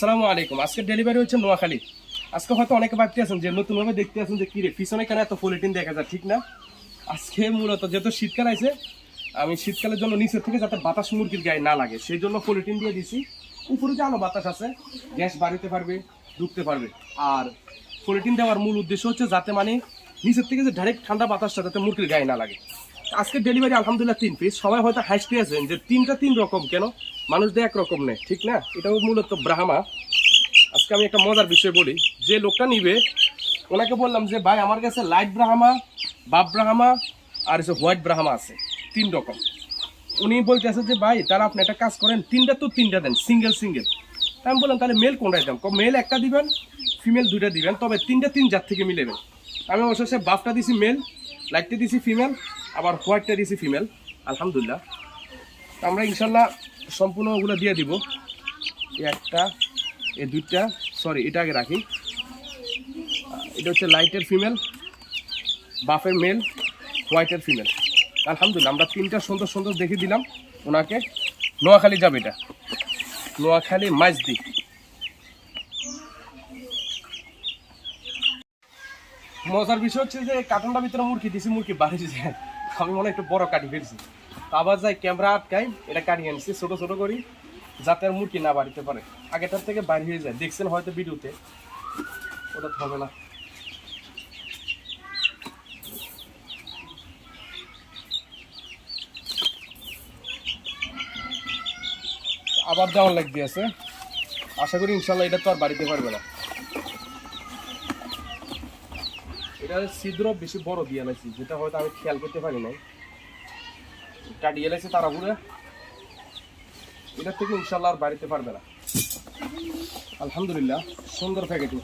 আসসালামু আলাইকুম। আজকে ডেলিভারি হচ্ছে নোয়াখালী। আজকে হয়তো অনেকে ভাবতে আছেন যে নতুনভাবে দেখতে আছেন যে কিরে পিছনে কেন এত পলিটিন দেখা যায়? ঠিক না? আজকে মূলত যেহেতু শীতকাল আছে আমি শীতকালের জন্য নিচের থেকে যাতে বাতাস মুরগির গায়ে না লাগে, সেই জন্য পলিটিন দিয়ে দিছি। উপরে যে আলো বাতাস আছে, গ্যাস বাড়িতে পারবে, ঢুকতে পারবে। আর পলিটিন দেওয়ার মূল উদ্দেশ্য হচ্ছে যাতে মানে নিচের থেকে যে ডাইরেক্ট ঠান্ডা বাতাসটা যাতে মুরগির গায়ে না লাগে। আজকে ডেলিভারি আলহামদুলিল্লাহ, তিন পিস সবাই হয়তো হাসতে আছেন যে তিনটা তিন রকম কেন? মানুষ দিয়ে একরকম নেই, ঠিক না? এটাও মূলত ব্রাহ্মা। আজকে আমি একটা মজার বিষয় বলি। যে লোকটা নিবে, ওনাকে বললাম যে, ভাই, আমার কাছে লাইট ব্রাহ্মা, বাপ ব্রাহ্মা, আর হচ্ছে হোয়াইট ব্রাহ্মা আছে। তিন রকম। উনি বলতেছে যে, ভাই, তারা আপনি একটা কাজ করেন, তিনটা তো তিনটা দেন সিঙ্গেল সিঙ্গেল আমি বললাম, তাহলে মেল কোনটা দিতাম মেল একটা দিবেন ফিমেল দুইটা দিবেন, তবে তিনটা তিন জাত থেকে মিলেবেন আমি অবশ্য বাফটা দিছি মেল লাইটটা দিছি ফিমেল আবার হোয়াইটটা দিছি ফিমেল, আলহামদুলিল্লাহ। আমরা ইনশাল্লাহ সম্পূর্ণ ওগুলো দিয়ে দিব। একটা, এই দুইটা সরি এটা আগে রাখি। এটা হচ্ছে লাইটের ফিমেল, বাফের মেল, হোয়াইটের ফিমেল। আলহামদুলিল্লাহ, আমরা তিনটা সুন্দর সুন্দর দেখে দিলাম ওনাকে। নোয়াখালী যাবে এটা। নোয়াখালী মাইজদি মজার বিষয় হচ্ছে যে কার্টনটার ভিতরে মুরগি দিছি মুরগি বাড়ি যায় আমি মনে একটু বড় কাটি ফেলছি। আবার যাই ক্যামেরা আটকাই, এটা কাটিয়ে আনছি, ছোট ছোট করি, যাতে আর মুরগি না বাড়িতে পারে। আগেটার থেকে বাইরে হয়ে যায়। দেখছেন হয়তো ভিডিওতে? ওটা হবে না। আবার দেওয়ার লাগবে আছে। আশা করি ইনশাল্লাহ এটা তো আর বাড়িতে পারবে না। এটা ছিদ্র বেশি বড় দিয়ে লাইছি যেটা হয়তো আমি খেয়াল করতে পারি নাই। কাটিয়ে লাইছে তারা ঘুরে এটার থেকে ইনশাল্লাহ আর বাড়িতে পারবে না। আলহামদুলিল্লাহ, সুন্দর প্যাকেটিং